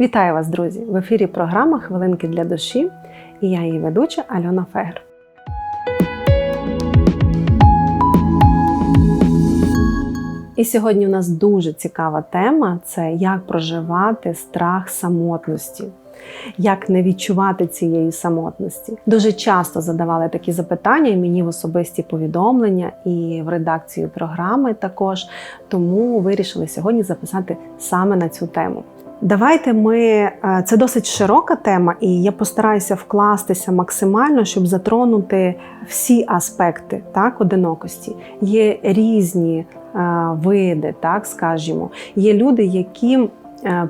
Вітаю вас, друзі! В ефірі програма Хвилинки для душі і я її ведуча Альона Фегер. І сьогодні у нас дуже цікава тема це як проживати страх самотності. Як не відчувати цієї самотності? Дуже часто задавали такі запитання і мені в особисті повідомлення, і в редакцію програми також. Тому вирішили сьогодні записати саме на цю тему. Давайте ми е, це досить широка тема, і я постараюся вкластися максимально, щоб затронути всі аспекти так, одинокості. Є різні е, види, так скажімо. Є люди, які е,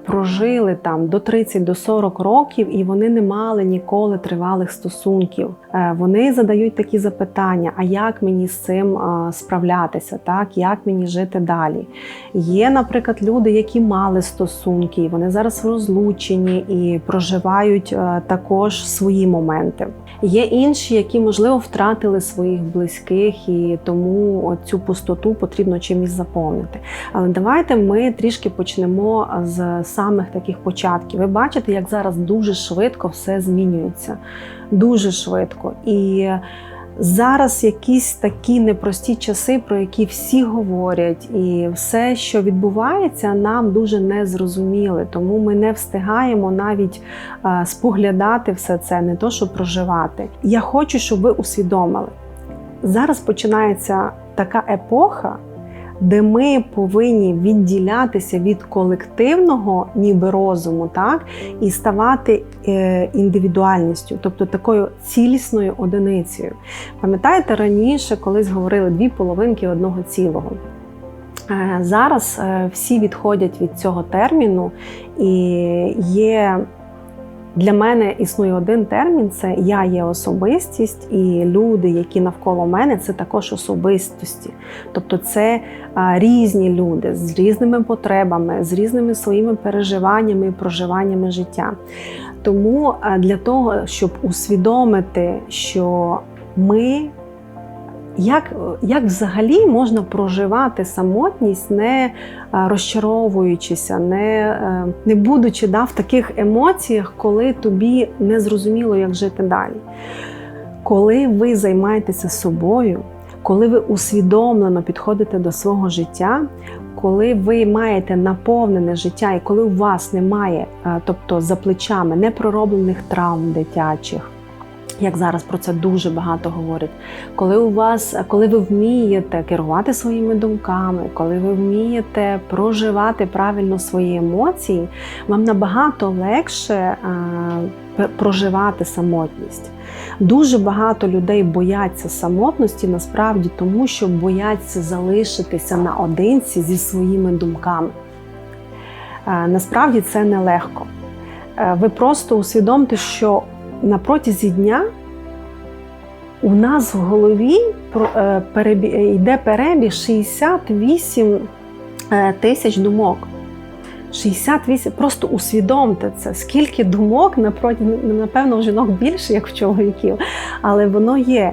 прожили там до 30 до 40 років, і вони не мали ніколи тривалих стосунків. Е, Вони задають такі запитання: а як мені з цим е, справлятися? Так, як мені жити далі? Є, наприклад, люди, які мали стосунки, і вони зараз розлучені і проживають е, також свої моменти. Є інші, які можливо втратили своїх близьких, і тому цю пустоту потрібно чимось заповнити. Але давайте ми трішки почнемо з самих таких початків. Ви бачите, як зараз дуже швидко все змінюється. Дуже швидко. І зараз якісь такі непрості часи, про які всі говорять, і все, що відбувається, нам дуже незрозуміле. Тому ми не встигаємо навіть е, споглядати все це, не то, що проживати. Я хочу, щоб ви усвідомили. Зараз починається така епоха, де ми повинні відділятися від колективного, ніби розуму, так і ставати е, індивідуальністю, тобто такою цілісною одиницею. Пам'ятаєте, раніше колись говорили дві половинки одного цілого. Е, Зараз е, всі відходять від цього терміну, і є для мене існує один термін: це я є особистість, і люди, які навколо мене, це також особистості. Тобто це різні люди з різними потребами, з різними своїми переживаннями і проживаннями життя. Тому для того, щоб усвідомити, що ми як, як взагалі можна проживати самотність, не е, розчаровуючися, не, е, не будучи да, в таких емоціях, коли тобі не зрозуміло, як жити далі. Коли ви займаєтеся собою, коли ви усвідомлено підходите до свого життя, коли ви маєте наповнене життя, і коли у вас немає, е, тобто за плечами непророблених травм дитячих як зараз про це дуже багато говорять. Коли у вас, коли ви вмієте керувати своїми думками, коли ви вмієте проживати правильно свої емоції, вам набагато легше а, проживати самотність. Дуже багато людей бояться самотності насправді тому, що бояться залишитися наодинці зі своїми думками. А, насправді це нелегко. Ви просто усвідомте, що на протязі дня у нас в голові йде перебіг 68 тисяч думок. 68, просто усвідомте це, скільки думок напевно, у жінок більше, як в чоловіків, але воно є.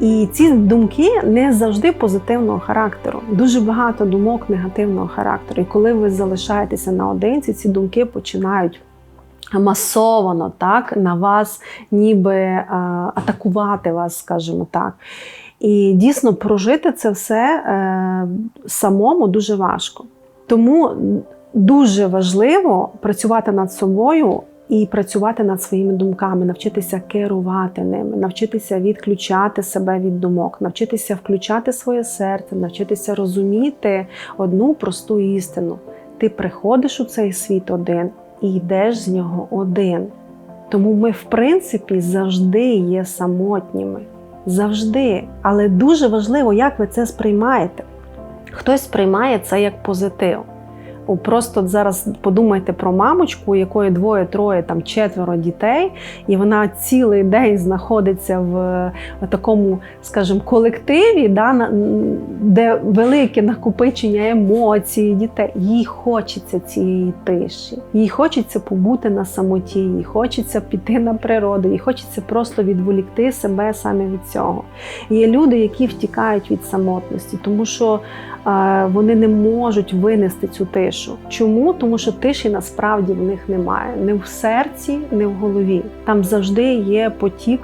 І ці думки не завжди позитивного характеру. Дуже багато думок негативного характеру. І коли ви залишаєтеся наодинці, ці думки починають масовано так, на вас, ніби а, атакувати вас, скажімо так. І дійсно прожити це все е, самому дуже важко. Тому дуже важливо працювати над собою і працювати над своїми думками, навчитися керувати ними, навчитися відключати себе від думок, навчитися включати своє серце, навчитися розуміти одну просту істину. Ти приходиш у цей світ один і йдеш з нього один. Тому ми, в принципі, завжди є самотніми. Завжди. Але дуже важливо, як ви це сприймаєте. Хтось сприймає це як позитив. Просто зараз подумайте про мамочку, у якої двоє-троє, там четверо дітей, і вона цілий день знаходиться в такому, скажімо, колективі, да, де велике накопичення емоцій, дітей. Їй хочеться цієї тиші, їй хочеться побути на самоті, їй хочеться піти на природу, їй хочеться просто відволікти себе саме від цього. Є люди, які втікають від самотності, тому що е, вони не можуть винести цю тишу. Тишу. Чому? Тому що тиші насправді в них немає. Не в серці, не в голові. Там завжди є потік.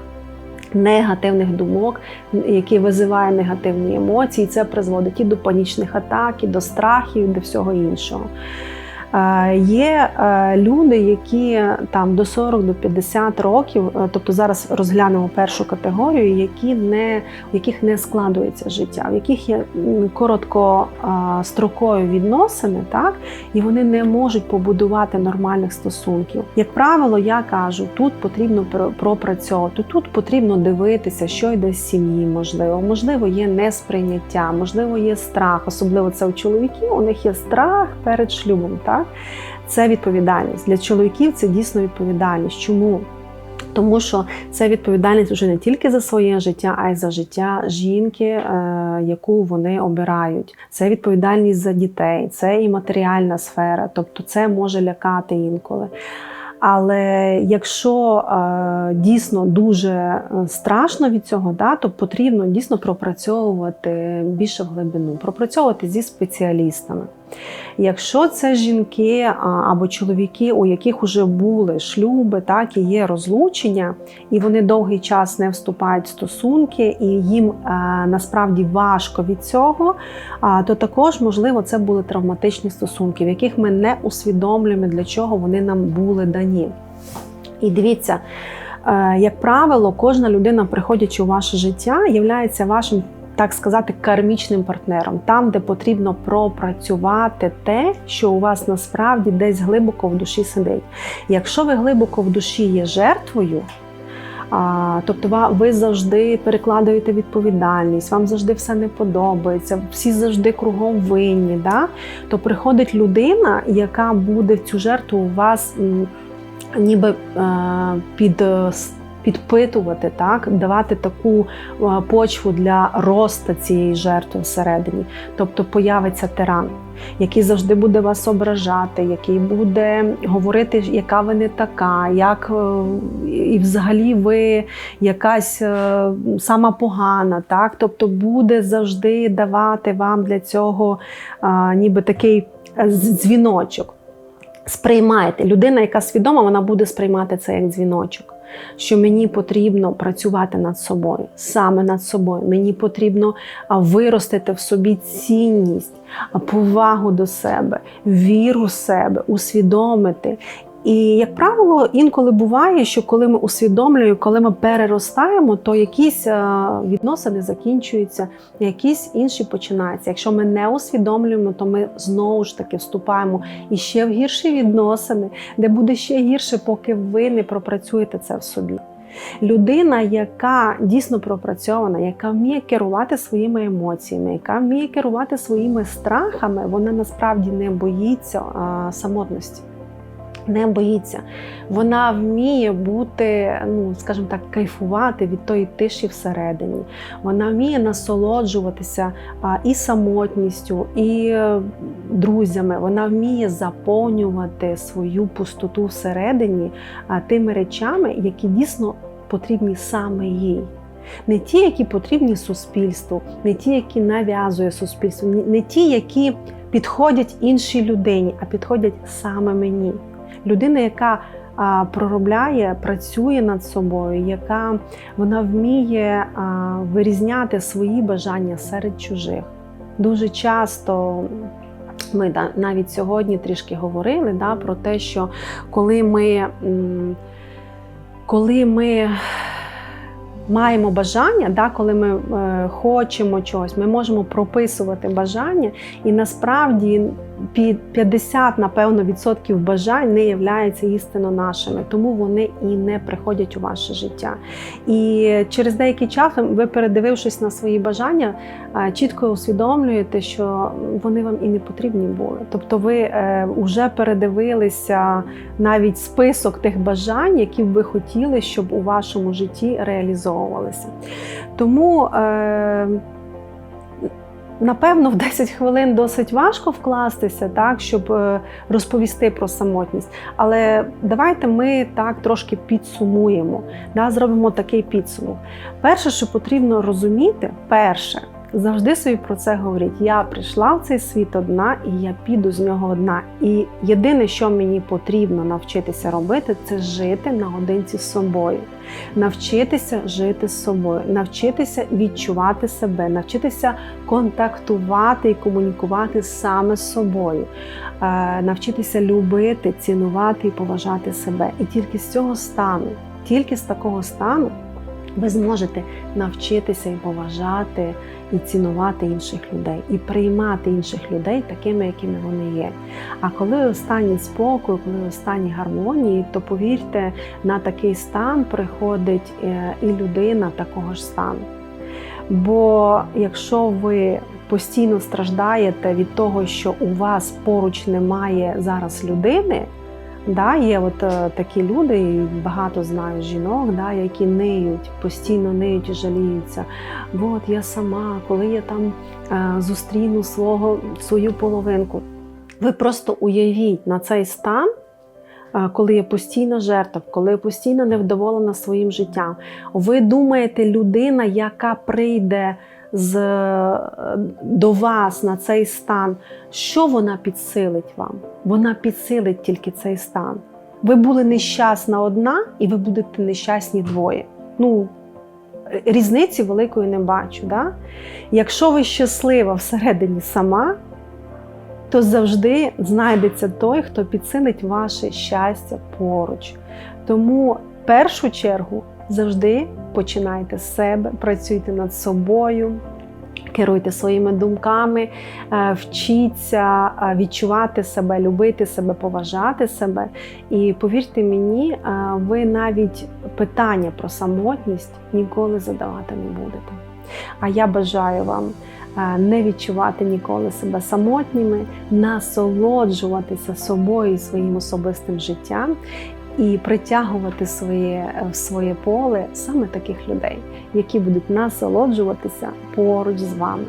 Негативних думок, які визиває негативні емоції, це призводить і до панічних атак, і до страхів, і до всього іншого. Е, Є е, люди, які там до 40 до 50 років, е, тобто зараз розглянемо першу категорію, які не в яких не складується життя, в яких є короткострокові відносини, так і вони не можуть побудувати нормальних стосунків. Як правило, я кажу, тут потрібно пропрацьовувати, тут потрібно дивитися, що йде з сім'ї, можливо, можливо, є несприйняття, можливо, є страх, особливо це у чоловіків. У них є страх перед шлюбом. Так це відповідальність для чоловіків. Це дійсно відповідальність. Чому? Тому що це відповідальність вже не тільки за своє життя, а й за життя жінки, е, яку вони обирають. Це відповідальність за дітей, це і матеріальна сфера, тобто це може лякати інколи. Але якщо е, дійсно дуже е, страшно від цього, да, то потрібно дійсно пропрацьовувати більше в глибину, пропрацьовувати зі спеціалістами. Якщо це жінки або чоловіки, у яких вже були шлюби, так і є розлучення, і вони довгий час не вступають в стосунки, і їм а, насправді важко від цього, то також можливо це були травматичні стосунки, в яких ми не усвідомлюємо, для чого вони нам були дані. І дивіться, е, як правило, кожна людина, приходячи у ваше життя, є вашим. Так сказати, кармічним партнером, там, де потрібно пропрацювати те, що у вас насправді десь глибоко в душі сидить. Якщо ви глибоко в душі є жертвою, а, тобто ви завжди перекладаєте відповідальність, вам завжди все не подобається, всі завжди кругом винні, да? то приходить людина, яка буде цю жертву у вас ніби е, під. Підпитувати, так, давати таку е, почву для росту цієї жертви всередині. Тобто появиться тиран, який завжди буде вас ображати, який буде говорити, яка ви не така, як е, і взагалі ви якась е, сама погана. Так? Тобто буде завжди давати вам для цього е, ніби такий дзвіночок. Сприймайте. Людина, яка свідома, вона буде сприймати це як дзвіночок. Що мені потрібно працювати над собою, саме над собою. Мені потрібно виростити в собі цінність, повагу до себе, віру в себе, усвідомити. І, як правило, інколи буває, що коли ми усвідомлюємо, коли ми переростаємо, то якісь е, відносини закінчуються, якісь інші починаються. Якщо ми не усвідомлюємо, то ми знову ж таки вступаємо іще в гірші відносини, де буде ще гірше, поки ви не пропрацюєте це в собі. Людина, яка дійсно пропрацьована, яка вміє керувати своїми емоціями, яка вміє керувати своїми страхами, вона насправді не боїться а, самотності. Не боїться, вона вміє бути, ну скажімо так, кайфувати від тої тиші всередині. Вона вміє насолоджуватися і самотністю, і е, друзями. Вона вміє заповнювати свою пустоту всередині тими речами, які дійсно потрібні саме їй. Не ті, які потрібні суспільству, не ті, які нав'язує суспільство, не ті, які підходять іншій людині, а підходять саме мені. Людина, яка проробляє, працює над собою, яка вона вміє вирізняти свої бажання серед чужих. Дуже часто ми навіть сьогодні трішки говорили да, про те, що коли ми, коли ми маємо бажання, да, коли ми е, хочемо чогось, ми можемо прописувати бажання, і насправді під 50, напевно, відсотків бажань не являються істинно нашими, тому вони і не приходять у ваше життя. І через деякий час ви, передивившись на свої бажання, е, чітко усвідомлюєте, що вони вам і не потрібні були. Тобто, ви вже передивилися навіть список тих бажань, які б ви хотіли, щоб у вашому житті реалізовувалися. Тому. Напевно, в 10 хвилин досить важко вкластися, так, щоб е, розповісти про самотність. Але давайте ми так трошки підсумуємо, да, зробимо такий підсумок. Перше, що потрібно розуміти, перше, Завжди собі про це говоріть. Я прийшла в цей світ одна, і я піду з нього одна. І єдине, що мені потрібно навчитися робити, це жити наодинці з собою, навчитися жити з собою, навчитися відчувати себе, навчитися контактувати і комунікувати саме з собою, е, навчитися любити, цінувати і поважати себе. І тільки з цього стану, тільки з такого стану. Ви зможете навчитися і поважати, і цінувати інших людей, і приймати інших людей такими, якими вони є. А коли останній спокій, коли останні гармонії, то повірте, на такий стан приходить е, і людина такого ж стану. Бо якщо ви постійно страждаєте від того, що у вас поруч немає зараз людини, Да, є от е, такі люди, і багато знаю жінок, да, які ниють, постійно ниють і жаліються. От я сама, коли я там е, зустріну свого, свою половинку. Ви просто уявіть на цей стан, е, коли я постійно жертва, коли я постійно невдоволена своїм життям. Ви думаєте, людина, яка прийде з, е, до вас на цей стан, що вона підсилить вам? Вона підсилить тільки цей стан. Ви були нещасна одна, і ви будете нещасні двоє. Ну, різниці великої не бачу. Да? Якщо ви щаслива всередині сама, то завжди знайдеться той, хто підсилить ваше щастя поруч. Тому в першу чергу завжди починайте з себе, працюйте над собою. Керуйте своїми думками, е, вчіться е, відчувати себе, любити себе, поважати себе. І повірте мені, е, ви навіть питання про самотність ніколи задавати не будете. А я бажаю вам не відчувати ніколи себе самотніми, насолоджуватися собою і своїм особистим життям і притягувати своє, в своє поле саме таких людей, які будуть насолоджуватися поруч з вами.